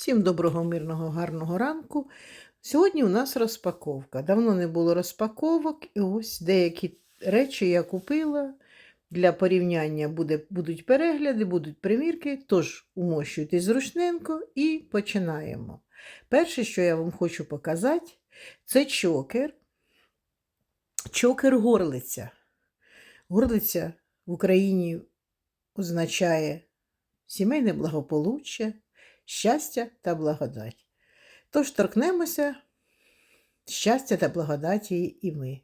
Всім доброго, мирного, гарного ранку. Сьогодні у нас розпаковка. Давно не було розпаковок, і ось деякі речі я купила. Для порівняння буде, будуть перегляди, будуть примірки, тож умощуйтесь зручненько і починаємо. Перше, що я вам хочу показати, це чокер. Чокер горлиця. Горлиця в Україні означає сімейне благополуччя, щастя та благодать. Тож торкнемося щастя та благодаті і ми.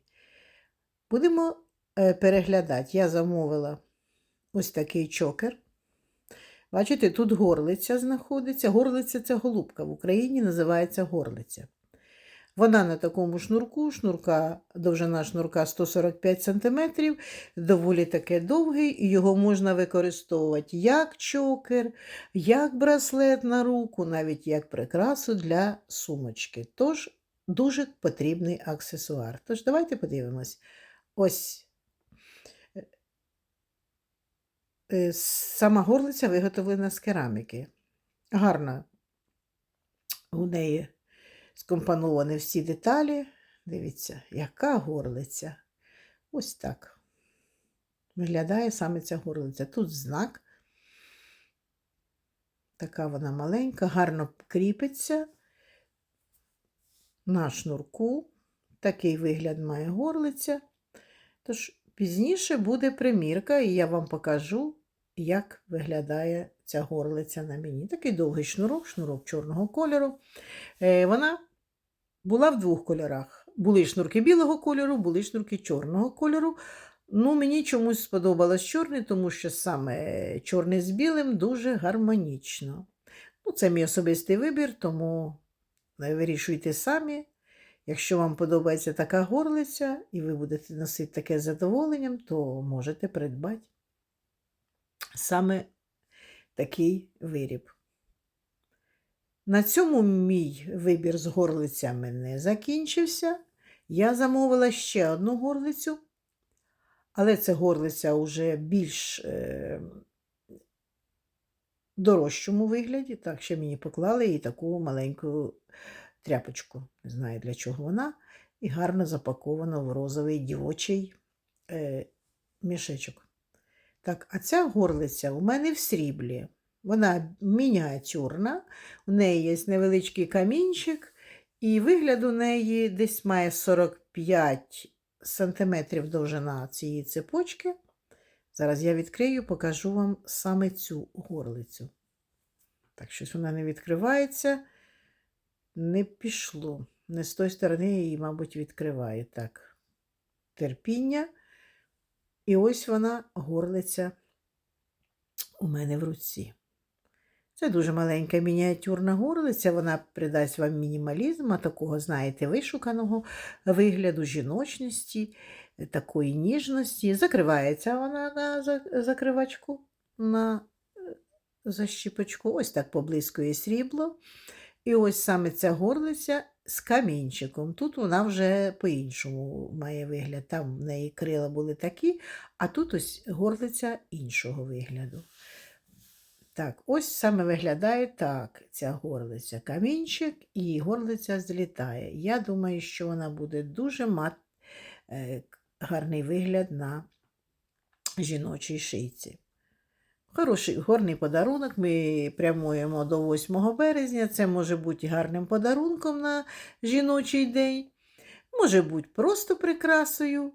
Будемо е, переглядати. Я замовила ось такий чокер. Бачите, тут горлиця знаходиться. Горлиця це голубка. В Україні називається горлиця. Вона на такому шнурку, шнурка, довжина шнурка 145 см, доволі таке довгий, і його можна використовувати як чокер, як браслет на руку, навіть як прикрасу для сумочки. Тож дуже потрібний аксесуар. Тож давайте подивимось. Ось е, сама горлиця виготовлена з кераміки. Гарна у неї скомпоновані всі деталі. Дивіться, яка горлиця. Ось так. Виглядає саме ця горлиця. Тут знак. Така вона маленька, гарно кріпиться на шнурку. Такий вигляд має горлиця. Тож пізніше буде примірка, і я вам покажу, як виглядає ця горлиця на мені. Такий довгий шнурок, шнурок чорного кольору. Е, Вона була в двох кольорах. Були шнурки білого кольору, були шнурки чорного кольору. Ну, Мені чомусь сподобалось чорний, тому що саме чорний з білим дуже гармонічно. Ну, Це мій особистий вибір, тому вирішуйте самі. Якщо вам подобається така горлиця, і ви будете носити таке задоволенням, то можете придбати саме такий виріб. На цьому мій вибір з горлицями не закінчився. Я замовила ще одну горлицю, але це горлиця вже більш е, дорожчому вигляді. Так, ще мені поклали і таку маленьку тряпочку. Не знаю, для чого вона. І гарно запакована в розовий дівочий е, мішечок. Так, а ця горлиця у мене в сріблі. Вона мініатюрна, у неї є невеличкий камінчик, і вигляд у неї десь має 45 см довжина цієї цепочки. Зараз я відкрию, покажу вам саме цю горлицю. Так, щось вона не відкривається, не пішло. Не з тої сторони її, мабуть, відкриває. Так, терпіння. І ось вона горлиця у мене в руці. Це дуже маленька мініатюрна горлиця, вона придасть вам мінімалізму, такого, знаєте, вишуканого вигляду, жіночності, такої ніжності. Закривається вона на закривачку, на защіпочку, ось так поблискує срібло. І ось саме ця горлиця з камінчиком. Тут вона вже по-іншому має вигляд. Там в неї крила були такі, а тут ось горлиця іншого вигляду. Так, ось саме виглядає так ця горлиця. Камінчик і горлиця злітає. Я думаю, що вона буде дуже мати е, гарний вигляд на жіночій шийці. Хороший горний подарунок. Ми прямуємо до 8 березня. Це може бути гарним подарунком на жіночий день. Може бути просто прикрасою.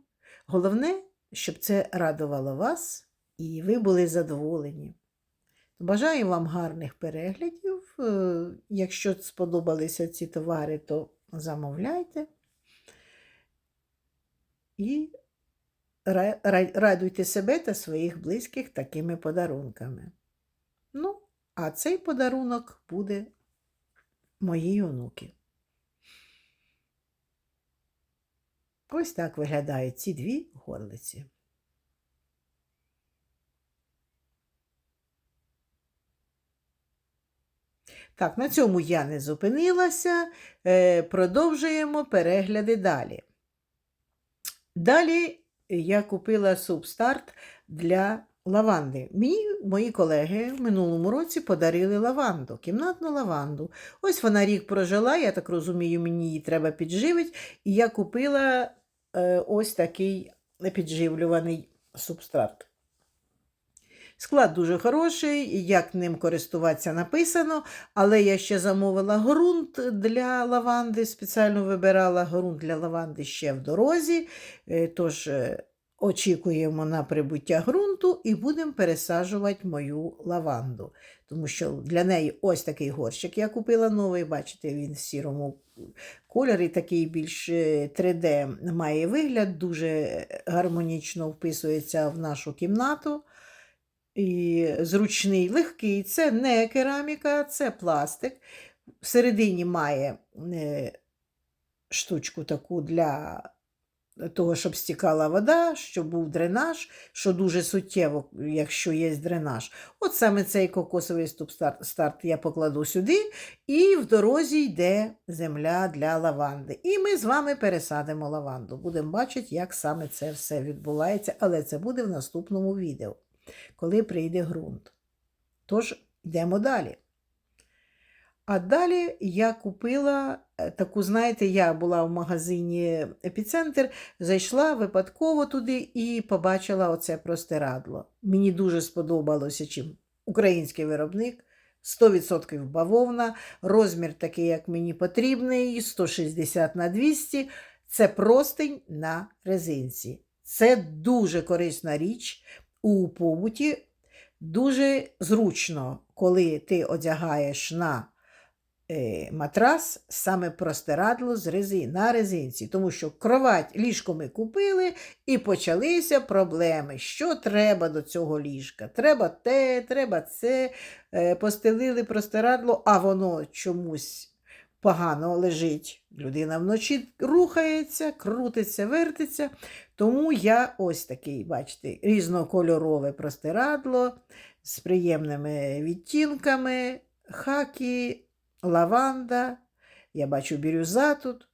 Головне, щоб це радувало вас і ви були задоволені. Бажаю вам гарних переглядів. Е, Якщо сподобалися ці товари, то замовляйте і радуйте себе та своїх близьких такими подарунками. Ну, а цей подарунок буде моїй онуки. Ось так виглядають ці дві горлиці. Так, на цьому я не зупинилася. Е, Продовжуємо перегляди далі. Далі я купила субстарт для лаванди. Мені мої колеги в минулому році подарили лаванду, кімнатну лаванду. Ось вона рік прожила, я так розумію, мені її треба підживити. І я купила е, ось такий підживлюваний субстрат. Склад дуже хороший, як ним користуватися написано, але я ще замовила ґрунт для лаванди, спеціально вибирала ґрунт для лаванди ще в дорозі. Е, Тож е, очікуємо на прибуття ґрунту і будемо пересаджувати мою лаванду. Тому що для неї ось такий горщик я купила новий, бачите, він в сірому кольорі, такий більш е, 3D має вигляд, дуже гармонічно вписується в нашу кімнату. І зручний, легкий. Це не кераміка, це пластик. Всередині має е, штучку таку для того, щоб стікала вода, щоб був дренаж, що дуже суттєво, якщо є дренаж. От саме цей кокосовий ступ-старт старт я покладу сюди, і в дорозі йде земля для лаванди. І ми з вами пересадимо лаванду. Будемо бачити, як саме це все відбувається, але це буде в наступному відео коли прийде ґрунт. Тож, йдемо далі. А далі я купила е, таку, знаєте, я була в магазині Епіцентр, зайшла випадково туди і побачила оце простирадло. Мені дуже сподобалося, чим український виробник. 100% бавовна, розмір такий, як мені потрібний, 160 на 200. Це простень на резинці. Це дуже корисна річ у побуті дуже зручно, коли ти одягаєш на е, матрас саме простирадло з рези, на резинці. Тому що кровать ліжко ми купили і почалися проблеми. Що треба до цього ліжка? Треба те, треба це. Е, постелили простирадло, а воно чомусь. Погано лежить. Людина вночі рухається, крутиться, вертиться. Тому я ось такий, бачите, різнокольорове простирадло з приємними відтінками, хакі, лаванда. Я бачу бірюза тут.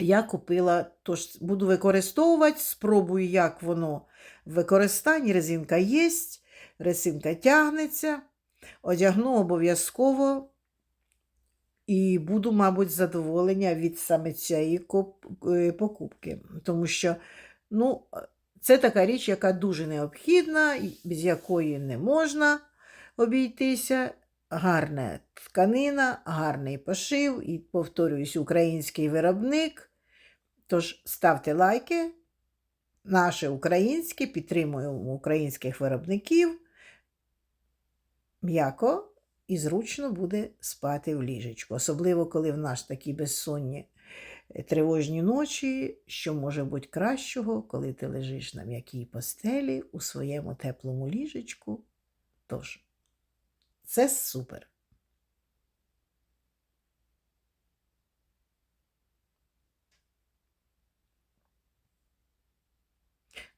Я купила, тож буду використовувати, спробую, як воно в використанні. Резинка є, резинка тягнеться. Одягну обов'язково. І буду, мабуть, задоволення від саме цієї е, покупки. Тому що ну, це така річ, яка дуже необхідна, без якої не можна обійтися. Гарна тканина, гарний пошив і, повторююсь, український виробник. Тож ставте лайки, наше українське, підтримуємо українських виробників. М'яко і зручно буде спати в ліжечку. Особливо, коли в нас такі безсонні е, тривожні ночі, що може бути кращого, коли ти лежиш на м'якій постелі у своєму теплому ліжечку. Тож, це супер.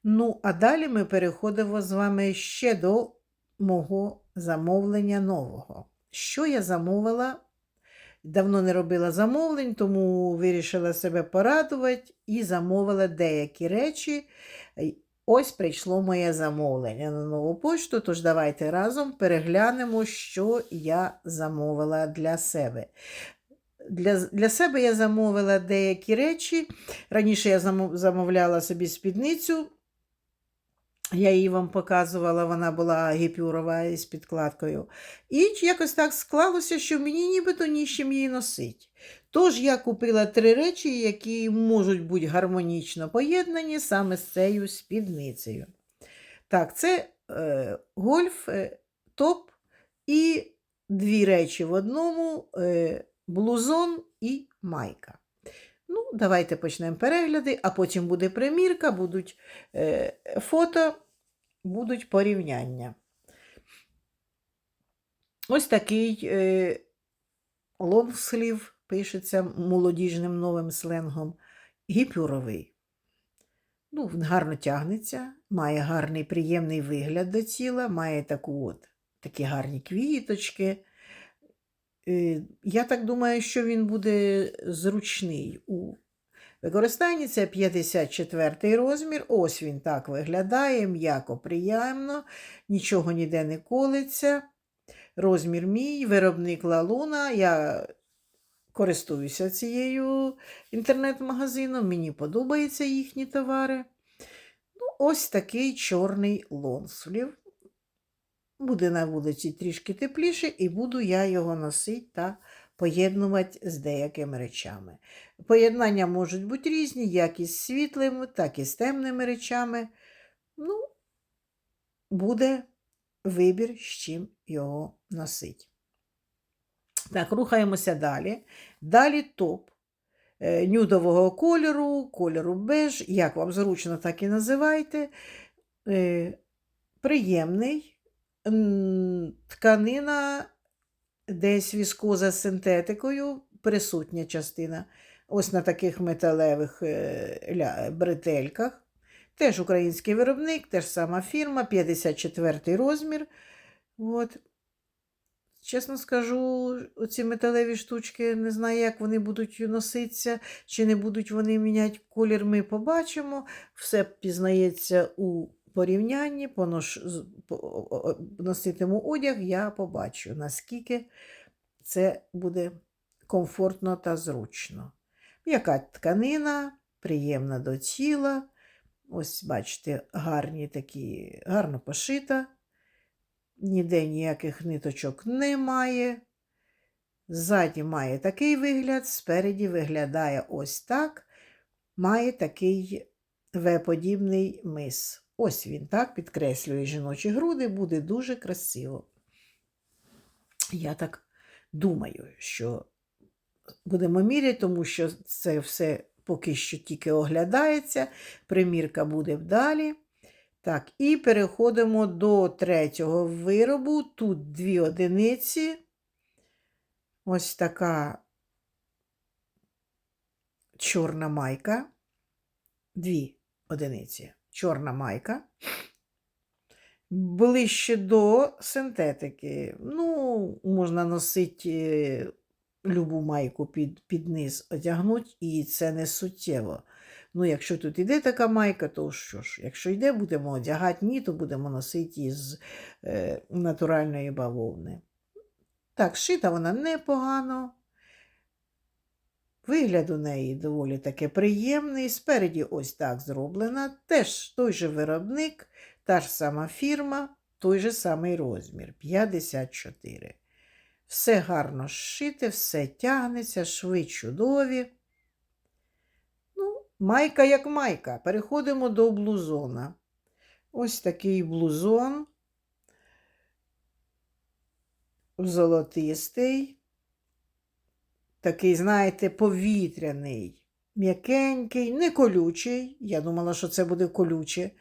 Ну, а далі ми переходимо з вами ще до мого замовлення нового. Що я замовила? Давно не робила замовлень, тому вирішила себе порадувати і замовила деякі речі. Ось прийшло моє замовлення на нову почту, тож давайте разом переглянемо, що я замовила для себе. Для для себе я замовила деякі речі. Раніше я замовляла собі спідницю я її вам показувала, вона була гіпюрова із підкладкою. І якось так склалося, що мені нібито ні з чим її носить. Тож я купила три речі, які можуть бути гармонічно поєднані саме з цією спідницею. Так, це е, гольф, е, топ і дві речі в одному: е, блузон і майка. Давайте почнемо перегляди, а потім буде примірка, будуть е, фото, будуть порівняння. Ось такий е, лонгслів пишеться молодіжним новим сленгом, гіпюровий. Ну, Гарно тягнеться, має гарний приємний вигляд до тіла, має таку от, такі гарні квіточки. Е, я так думаю, що він буде зручний у використанні. Це 54 розмір. Ось він так виглядає, м'яко, приємно, нічого ніде не колиться. Розмір мій, виробник Лалуна. Я користуюся цією інтернет-магазином, мені подобаються їхні товари. Ну, ось такий чорний лонслів. Буде на вулиці трішки тепліше, і буду я його носити та поєднувати з деякими речами. Поєднання можуть бути різні, як із світлими, так і з темними речами. Ну, буде вибір, з чим його носити. Так, рухаємося далі. Далі топ е, нюдового кольору, кольору беж, як вам зручно, так і називайте. Е, Приємний. Тканина десь віскоза з синтетикою, присутня частина. Ось на таких металевих е, бретельках. Теж український виробник, теж сама фірма, 54 розмір. От. Чесно скажу, оці металеві штучки, не знаю, як вони будуть носитися, чи не будуть вони міняти колір, ми побачимо. Все пізнається у порівнянні, понош... носитиму одяг, я побачу, наскільки це буде комфортно та зручно. М'яка тканина, приємна до тіла. Ось, бачите, гарні такі, гарно пошита. Ніде ніяких ниточок немає. Ззаді має такий вигляд, спереді виглядає ось так. Має такий В-подібний мис. Ось він так підкреслює жіночі груди, буде дуже красиво. Я так думаю, що будемо міряти, тому що це все поки що тільки оглядається. Примірка буде вдалі. Так, і переходимо до третього виробу. Тут дві одиниці. Ось така чорна майка. Дві одиниці. Чорна майка. Ближче до синтетики. Ну, можна носити е, любу майку під, під низ одягнути, і це не суттєво. Ну, якщо тут іде така майка, то що ж? Якщо йде, будемо одягати, ні, то будемо носити із е, натуральної бавовни. Так, шита вона непогано. Вигляд у неї доволі таки приємний. Спереді ось так зроблена. Теж той же виробник, та ж сама фірма, той же самий розмір 54. Все гарно зшите, все тягнеться, шви чудові. Ну, майка як майка. Переходимо до блузона. Ось такий блузон. Золотистий. Такий, знаєте, повітряний, м'якенький, не колючий. Я думала, що це буде колюче.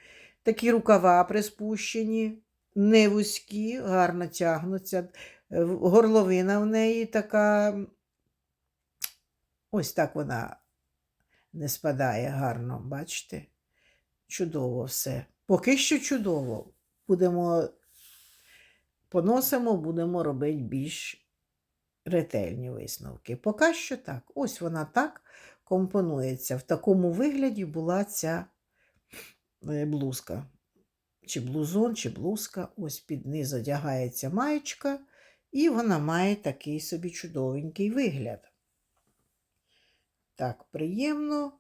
Такі рукава приспущені, не вузькі, гарно тягнуться. Е, Горловина в неї така. Ось так вона не спадає гарно, бачите? Чудово все. Поки що чудово. Будемо поносимо, будемо робити більш ретельні висновки. Поки що так. Ось вона так компонується. В такому вигляді була ця е, блузка. Чи блузон, чи блузка. Ось під низ одягається маєчка, і вона має такий собі чудовенький вигляд. Так, приємно.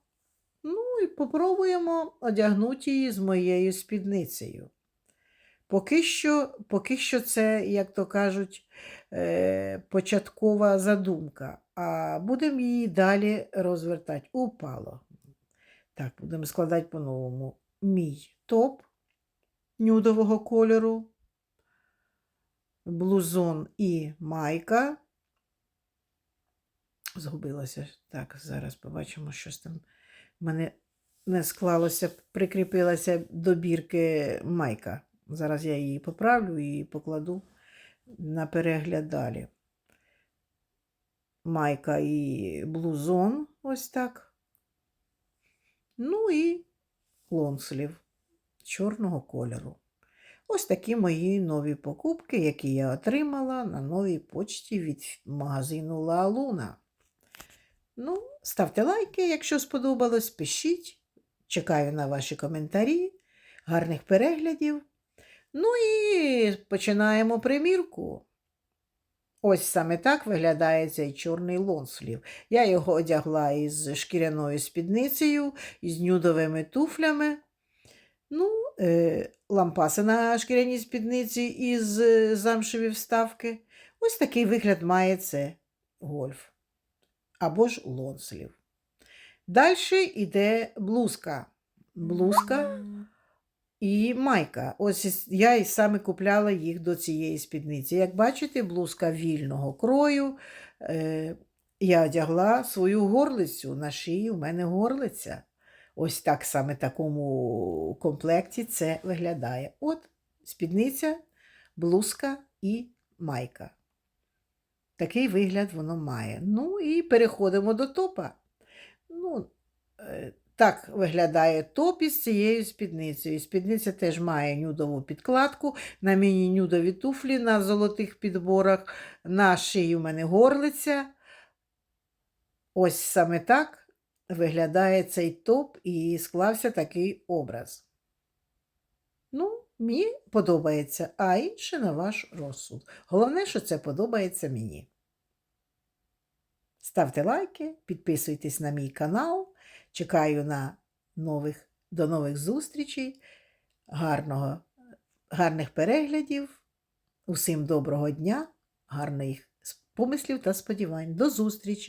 Ну і попробуємо одягнути її з моєю спідницею. Поки що, поки що це, як то кажуть, е, початкова задумка, а будемо її далі розвертати. Упало. Так, будемо складати по-новому. Мій топ нюдового кольору, блузон і майка. Згубилося. Так, зараз побачимо, щось там в мене не склалося, прикріпилася до бірки майка. Зараз я її поправлю і покладу на перегляд далі. Майка і блузон, ось так. Ну і лонслів чорного кольору. Ось такі мої нові покупки, які я отримала на новій почті від магазину Luna. Ну, ставте лайки, якщо сподобалось, пишіть. Чекаю на ваші коментарі. Гарних переглядів. Ну і починаємо примірку. Ось саме так виглядає цей чорний лонслів. Я його одягла із шкіряною спідницею, із нюдовими туфлями. Ну, е, лампаси на шкіряній спідниці із е, замшеві вставки. Ось такий вигляд має це гольф або ж лонслів. Далі йде блузка. Блузка і майка. Ось я і саме купляла їх до цієї спідниці. Як бачите, блузка вільного крою. Е, я одягла свою горлицю на шиї, у мене горлиця. Ось так саме такому комплекті це виглядає. От спідниця, блузка і майка. Такий вигляд воно має. Ну і переходимо до топа. Ну, е, так виглядає топ із цією спідницею. Спідниця теж має нюдову підкладку, на мені нюдові туфлі на золотих підборах, на шиї у мене горлиця. Ось саме так виглядає цей топ і склався такий образ. Ну, мені подобається, а інше на ваш розсуд. Головне, що це подобається мені. Ставте лайки, підписуйтесь на мій канал. Чекаю на нових, до нових зустрічей, гарного, гарних переглядів. Усім доброго дня, гарних помислів та сподівань. До зустрічі!